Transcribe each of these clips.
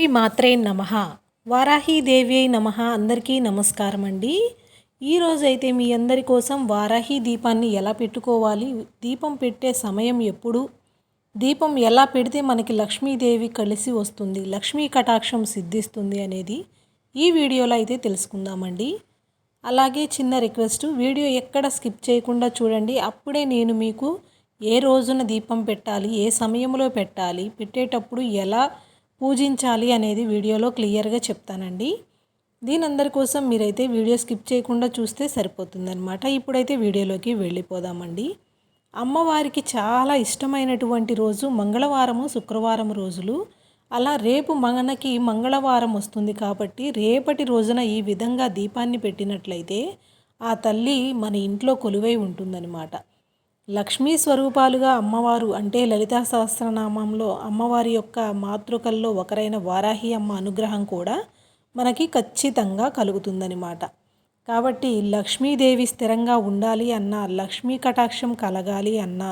శ్రీ మాత్రే నమ. వారాహీదేవ్యై నమ. అందరికీ నమస్కారం అండి. ఈరోజు అయితే మీ అందరి కోసం వారాహి దీపాన్ని ఎలా పెట్టుకోవాలి? దీపం పెట్టే సమయం ఎప్పుడు? దీపం ఎలా పెడితే మనకి లక్ష్మీదేవి కలిసి వస్తుంది లక్ష్మీ కటాక్షం సిద్ధిస్తుంది అనేది ఈ వీడియోలో అయితే తెలుసుకుందామండి. అలాగే చిన్న రిక్వెస్ట్ వీడియో ఎక్కడ స్కిప్ చేయకుండా చూడండి. అప్పుడే నేను మీకు ఏ రోజున దీపం పెట్టాలి ఏ సమయంలో పెట్టాలి పెట్టేటప్పుడు ఎలా పూజించాలి అనేది వీడియోలో క్లియర్గా చెప్తానండి. దీని అందరి కోసం మీరైతే వీడియో స్కిప్ చేయకుండా చూస్తే సరిపోతుందనమాట ఇప్పుడైతే వీడియోలోకి వెళ్ళిపోదామండి. అమ్మవారికి చాలా ఇష్టమైనటువంటి రోజు మంగళవారము శుక్రవారం రోజులు. అలా రేపు మనకి మంగళవారం వస్తుంది కాబట్టి రేపటి రోజున ఈ విధంగా దీపాన్ని పెట్టినట్లయితే ఆ తల్లి మన ఇంట్లో కొలువై ఉంటుందన్నమాట. లక్ష్మీ స్వరూపాలుగా అమ్మవారు అంటే లలితా సహస్రనామంలో అమ్మవారి యొక్క మాతృకల్లో ఒకరైన వారాహి అమ్మ అనుగ్రహం కూడా మనకి ఖచ్చితంగా కలుగుతుందనమాట కాబట్టి లక్ష్మీదేవి స్థిరంగా ఉండాలి అన్న లక్ష్మీ కటాక్షం కలగాలి అన్న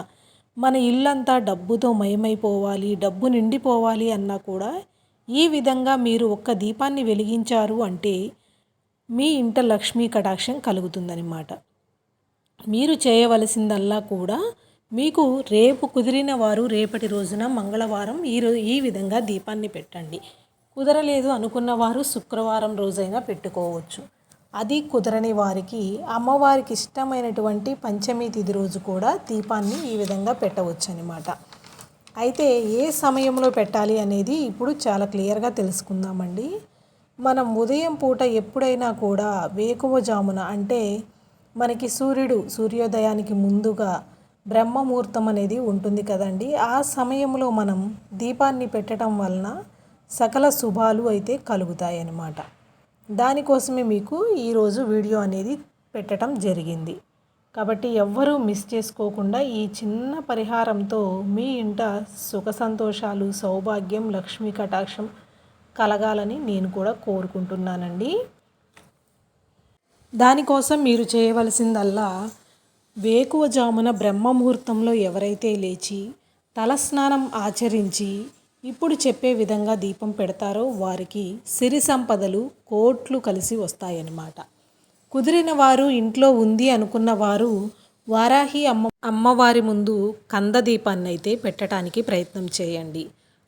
మన ఇల్లంతా డబ్బుతో మయమైపోవాలి డబ్బు నిండిపోవాలి అన్నా కూడా ఈ విధంగా మీరు ఒక్క దీపాన్ని వెలిగించారు అంటే మీ ఇంట లక్ష్మీ కటాక్షం కలుగుతుందనమాట మీరు చేయవలసిందల్లా కూడా మీకు రేపు కుదిరిన వారు రేపటి రోజున మంగళవారం ఈ ఈ విధంగా దీపాన్ని పెట్టండి. కుదరలేదు అనుకున్న వారు శుక్రవారం రోజైనా పెట్టుకోవచ్చు. అది కుదరని వారికి అమ్మవారికి ఇష్టమైనటువంటి పంచమి తిథి రోజు కూడా దీపాన్ని ఈ విధంగా పెట్టవచ్చు అనమాట అయితే ఏ సమయంలో పెట్టాలి అనేది ఇప్పుడు చాలా క్లియర్గా తెలుసుకుందామండి. మనం ఉదయం పూట ఎప్పుడైనా కూడా వేకువజామున అంటే మనకి సూర్యుడు సూర్యోదయానికి ముందుగా బ్రహ్మముహూర్తం అనేది ఉంటుంది కదండి. ఆ సమయంలో మనం దీపాన్ని పెట్టడం వలన సకల శుభాలు అయితే కలుగుతాయి అన్నమాట దానికోసమే మీకు ఈరోజు వీడియో అనేది పెట్టడం జరిగింది. కాబట్టి ఎవ్వరూ మిస్ చేసుకోకుండా ఈ చిన్న పరిహారంతో మీ ఇంట సుఖ సంతోషాలు సౌభాగ్యం లక్ష్మీ కటాక్షం కలగాలని నేను కూడా కోరుకుంటున్నానండి. దానికోసం మీరు చేయవలసిందల్లా వేకువజామున బ్రహ్మముహూర్తంలో ఎవరైతే లేచి తలస్నానం ఆచరించి ఇప్పుడు చెప్పే విధంగా దీపం పెడతారో వారికి సిరి సంపదలు కోట్లు కలిసి వస్తాయన్నమాట. కుదిరిన వారు ఇంట్లో ఉంది అనుకున్న వారు వారాహి అమ్మ అమ్మవారి ముందు కంద దీపాన్ని అయితే పెట్టడానికి ప్రయత్నం చేయండి.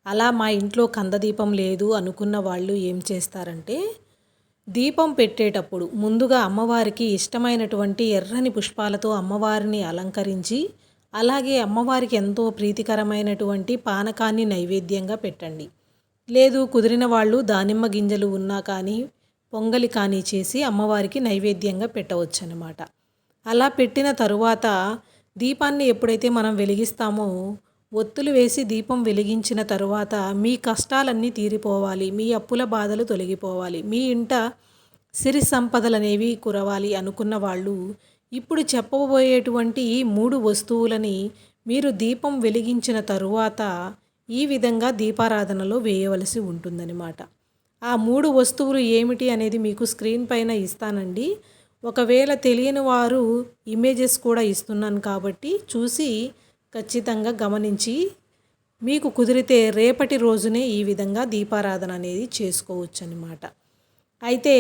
అలా మా ఇంట్లో కంద దీపం లేదు అనుకున్న వాళ్ళు ఏం చేస్తారంటే దీపం పెట్టేటప్పుడు ముందుగా అమ్మవారికి ఇష్టమైనటువంటి ఎర్రని పుష్పాలతో అమ్మవారిని అలంకరించి అలాగే అమ్మవారికి ఎంతో ప్రీతికరమైనటువంటి పానకాన్ని నైవేద్యంగా పెట్టండి. లేదు కుదిరిన వాళ్ళు దానిమ్మ గింజలు ఉన్నా కానీ పొంగలి కానీ చేసి అమ్మవారికి నైవేద్యంగా పెట్టవచ్చనమాట అలా పెట్టిన తరువాత దీపాన్ని ఎప్పుడైతే మనం వెలిగిస్తామో ఒత్తులు వేసి దీపం వెలిగించిన తరువాత మీ కష్టాలన్నీ తీరిపోవాలి మీ అప్పుల బాధలు తొలగిపోవాలి మీ ఇంట సిరి సంపదలనేవి కురవాలి అనుకున్న వాళ్ళు ఇప్పుడు చెప్పబోయేటువంటి ఈ మూడు వస్తువులని మీరు దీపం వెలిగించిన తరువాత ఈ విధంగా దీపారాధనలో వేయవలసి ఉంటుందన్నమాట. ఆ మూడు వస్తువులు ఏమిటి అనేది మీకు స్క్రీన్ పైన ఇస్తానండి. ఒకవేళ తెలియని వారు ఇమేజెస్ కూడా ఇస్తున్నాను కాబట్టి చూసి ఖచ్చితంగా గమనించి మీకు కుదిరితే రేపటి రోజునే ఈ విధంగా దీపారాధన అనేది చేసుకోవచ్చు అనమాట అయితే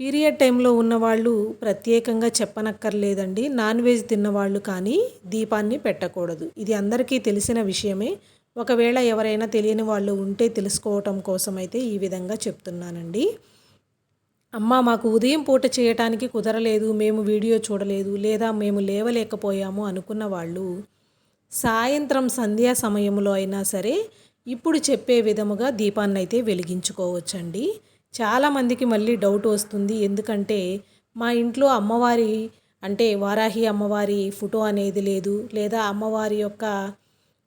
పీరియడ్ టైంలో ఉన్నవాళ్ళు ప్రత్యేకంగా చెప్పనక్కర్లేదండి. నాన్ వెజ్ తిన్నవాళ్ళు కానీ దీపాన్ని పెట్టకూడదు. ఇది అందరికీ తెలిసిన విషయమే. ఒకవేళ ఎవరైనా తెలియని వాళ్ళు ఉంటే తెలుసుకోవటం కోసం అయితే ఈ విధంగా చెప్తున్నానండి. అమ్మ మాకు ఉదయం పూట చేయటానికి కుదరలేదు మేము వీడియో చూడలేదు లేదా మేము లేవలేకపోయాము అనుకున్న వాళ్ళు సాయంత్రం సంధ్యా సమయంలో అయినా సరే ఇప్పుడు చెప్పే విధముగా దీపాన్ని అయితే వెలిగించుకోవచ్చండి చాలామందికి మళ్ళీ డౌట్ వస్తుంది. ఎందుకంటే మా ఇంట్లో అమ్మవారి అంటే వారాహి అమ్మవారి ఫోటో అనేది లేదు లేదా అమ్మవారి యొక్క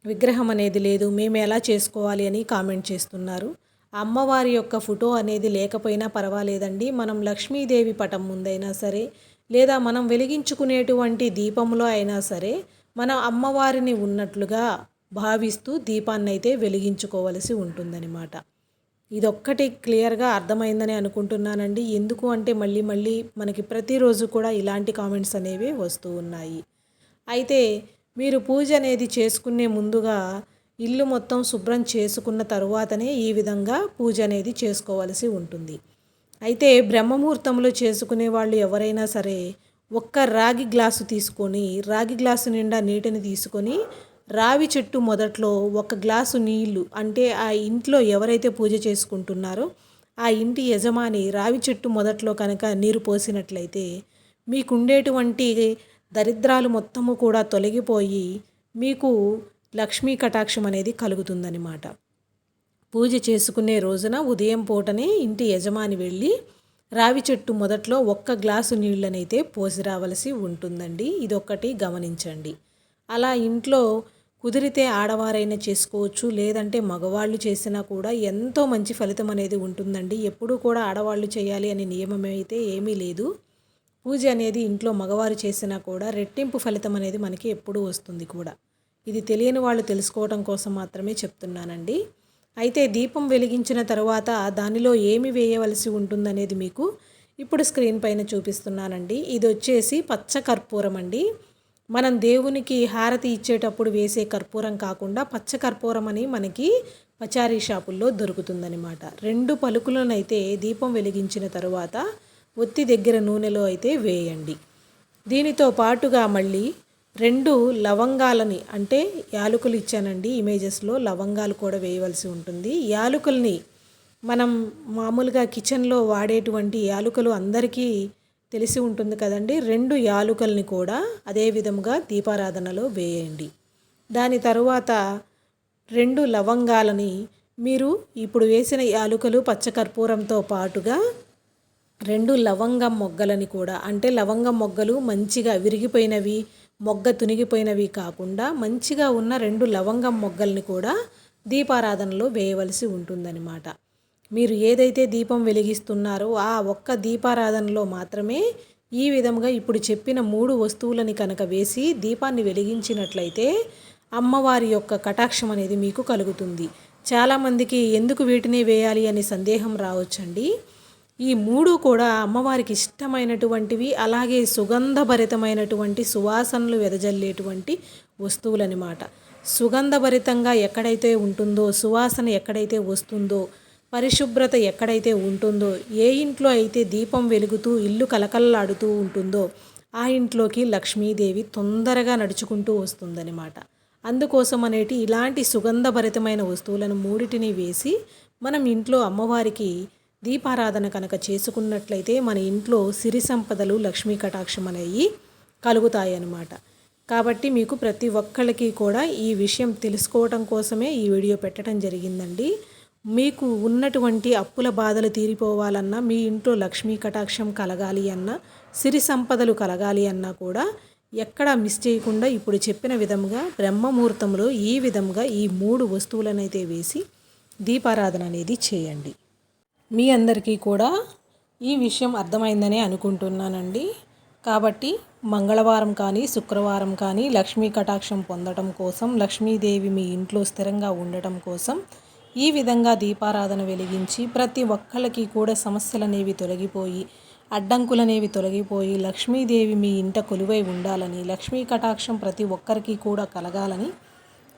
విగ్రహం అనేది లేదు మేము ఎలా చేసుకోవాలి అని కామెంట్ చేస్తున్నారు. అమ్మవారి యొక్క ఫోటో అనేది లేకపోయినా పర్వాలేదండి. మనం లక్ష్మీదేవి పటం ముందైనా సరే లేదా మనం వెలిగించుకునేటువంటి దీపంలో అయినా సరే మన అమ్మవారిని ఉన్నట్లుగా భావిస్తూ దీపాన్ని అయితే వెలిగించుకోవలసి ఉంటుందన్నమాట. ఇదొక్కటి క్లియర్గా అర్థమైందని అనుకుంటున్నానండి. ఎందుకు అంటే మళ్ళీ మళ్ళీ మనకి ప్రతిరోజు కూడా ఇలాంటి కామెంట్స్ అనేవి వస్తూ ఉన్నాయి. అయితే మీరు పూజ అనేది చేసుకునే ముందుగా ఇల్లు మొత్తం శుభ్రం చేసుకున్న తరువాతనే ఈ విధంగా పూజ అనేది చేసుకోవాల్సి ఉంటుంది. అయితే బ్రహ్మముహూర్తంలో చేసుకునే వాళ్ళు ఎవరైనా సరే ఒక్క రాగి గ్లాసు తీసుకొని రాగి గ్లాసు నిండా నీటిని తీసుకొని రావి చెట్టు మొదట్లో ఒక గ్లాసు నీళ్ళు అంటే ఆ ఇంట్లో ఎవరైతే పూజ చేసుకుంటున్నారో ఆ ఇంటి యజమాని రావి చెట్టు మొదట్లో కనుక నీరు పోసినట్లయితే మీకుండేటువంటి దరిద్రాలు మొత్తము కూడా తొలగిపోయి మీకు లక్ష్మీ కటాక్షం అనేది కలుగుతుందన్నమాట. పూజ చేసుకునే రోజున ఉదయం పూటనే ఇంటి యజమాని వెళ్ళి రావి చెట్టు మొదట్లో ఒక్క గ్లాసు నీళ్ళనైతే పోసి రావలసి ఉంటుందండి. ఇదొక్కటి గమనించండి. అలా ఇంట్లో కుదిరితే ఆడవారైనా చేసుకోవచ్చు లేదంటే మగవాళ్ళు చేసినా కూడా ఎంతో మంచి ఫలితం అనేది ఉంటుందండి. ఎప్పుడూ కూడా ఆడవాళ్ళు చేయాలి అనే నియమం అయితే ఏమీ లేదు. పూజ అనేది ఇంట్లో మగవారు చేసినా కూడా రెట్టింపు ఫలితం అనేది మనకి ఎప్పుడూ వస్తుంది కూడా. ఇది తెలియని వాళ్ళు తెలుసుకోవడం కోసం మాత్రమే చెప్తున్నానండి. అయితే దీపం వెలిగించిన తర్వాత దానిలో ఏమి వేయవలసి ఉంటుందనేది మీకు ఇప్పుడు స్క్రీన్ పైన చూపిస్తున్నానండి. ఇది వచ్చేసి పచ్చ కర్పూరం అండి. మనం దేవునికి హారతి ఇచ్చేటప్పుడు వేసే కర్పూరం కాకుండా పచ్చ కర్పూరం అని మనకి పచారీ షాపుల్లో దొరుకుతుందనమాట రెండు పలుకులనైతే దీపం వెలిగించిన తరువాత ఒత్తి దగ్గర నూనెలో అయితే వేయండి. దీనితో పాటుగా మళ్ళీ రెండు లవంగాలని అంటే యాలకులు ఇచ్చానండి ఇమేజెస్లో లవంగాలు కూడా వేయవలసి ఉంటుంది. యాలకుల్ని మనం మామూలుగా కిచెన్లో వాడేటువంటి యాలకులు అందరికీ తెలిసి ఉంటుంది కదండి. రెండు యాలుకల్ని కూడా అదే విధముగా దీపారాధనలో వేయండి. దాని తరువాత రెండు లవంగాలని మీరు ఇప్పుడు వేసిన యాలుకలు పచ్చకర్పూరంతో పాటుగా రెండు లవంగం మొగ్గలని కూడా అంటే లవంగం మొగ్గలు మంచిగా విరిగిపోయినవి మొగ్గ తునిగిపోయినవి కాకుండా మంచిగా ఉన్న రెండు లవంగం మొగ్గల్ని కూడా దీపారాధనలో వేయవలసి ఉంటుందన్నమాట. మీరు ఏదైతే దీపం వెలిగిస్తున్నారో ఆ ఒక్క దీపారాధనలో మాత్రమే ఈ విధంగా ఇప్పుడు చెప్పిన మూడు వస్తువులని కనుక వేసి దీపాన్ని వెలిగించినట్లయితే అమ్మవారి యొక్క కటాక్షం అనేది మీకు కలుగుతుంది. చాలామందికి ఎందుకు వీటిని వేయాలి అనే సందేహం రావచ్చండి. ఈ మూడు కూడా అమ్మవారికి ఇష్టమైనటువంటివి అలాగే సుగంధభరితమైనటువంటి సువాసనలు వెదజల్లేటువంటి వస్తువులన్నమాట. సుగంధభరితంగా ఎక్కడైతే ఉంటుందో సువాసన ఎక్కడైతే వస్తుందో పరిశుభ్రత ఎక్కడైతే ఉంటుందో ఏ ఇంట్లో అయితే దీపం వెలుగుతూ ఇల్లు కలకల్లాడుతూ ఉంటుందో ఆ ఇంట్లోకి లక్ష్మీదేవి తొందరగా నడుచుకుంటూ వస్తుందన్నమాట. అందుకోసం అనేటి ఇలాంటి సుగంధభరితమైన వస్తువులను మూడిటిని వేసి మనం ఇంట్లో అమ్మవారికి దీపారాధన కనుక చేసుకున్నట్లయితే మన ఇంట్లో సిరి సంపదలు లక్ష్మీ కటాక్షం అనేవి కలుగుతాయి అన్నమాట కాబట్టి మీకు ప్రతి ఒక్కళ్ళకి కూడా ఈ విషయం తెలుసుకోవటం కోసమే ఈ వీడియో పెట్టడం జరిగిందండి. మీకు ఉన్నటువంటి అప్పుల బాధలు తీరిపోవాలన్నా మీ ఇంట్లో లక్ష్మీ కటాక్షం కలగాలి అన్నా సిరి సంపదలు కలగాలి అన్నా కూడా ఎక్కడా మిస్ చేయకుండా ఇప్పుడు చెప్పిన విధంగా బ్రహ్మముహూర్తంలో ఈ విధంగా ఈ మూడు వస్తువులనైతే వేసి దీపారాధన అనేది చేయండి. మీ అందరికీ కూడా ఈ విషయం అర్థమైందని అనుకుంటున్నానండి. కాబట్టి మంగళవారం కానీ శుక్రవారం కానీ లక్ష్మీ కటాక్షం పొందడం కోసం లక్ష్మీదేవి మీ ఇంట్లో స్థిరంగా ఉండటం కోసం ఈ విధంగా దీపారాధన వెలిగించి ప్రతి ఒక్కళ్ళకి కూడా సమస్యలు అనేవి తొలగిపోయి అడ్డంకులనేవి తొలగిపోయి లక్ష్మీదేవి మీ ఇంట కొలువై ఉండాలని లక్ష్మీ కటాక్షం ప్రతి ఒక్కరికి కూడా కలగాలని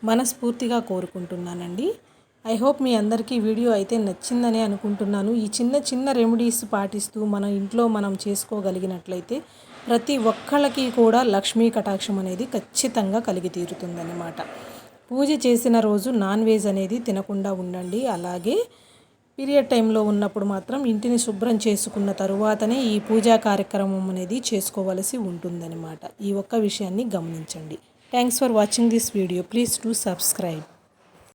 మనస్ఫూర్తిగా కోరుకుంటున్నానండి. ఐ హోప్ మీ అందరికీ వీడియో అయితే నచ్చిందని అనుకుంటున్నాను. ఈ చిన్న చిన్న రెమెడీస్ పాటిస్తూ మన ఇంట్లో మనం చేసుకోగలిగినట్లయితే ప్రతి ఒక్కళ్ళకి కూడా లక్ష్మీ కటాక్షం అనేది ఖచ్చితంగా కలిగి తీరుతుందన్నమాట. పూజ చేసిన రోజు నాన్ వెజ్ అనేది తినకుండా ఉండండి. అలాగే పీరియడ్ టైంలో ఉన్నప్పుడు మాత్రం ఇంటిని శుభ్రం చేసుకున్న తరువాతనే ఈ పూజా కార్యక్రమం అనేది చేసుకోవలసి ఉంటుందన్నమాట. ఈ ఒక్క విషయాన్ని గమనించండి. Thanks for watching this video please to subscribe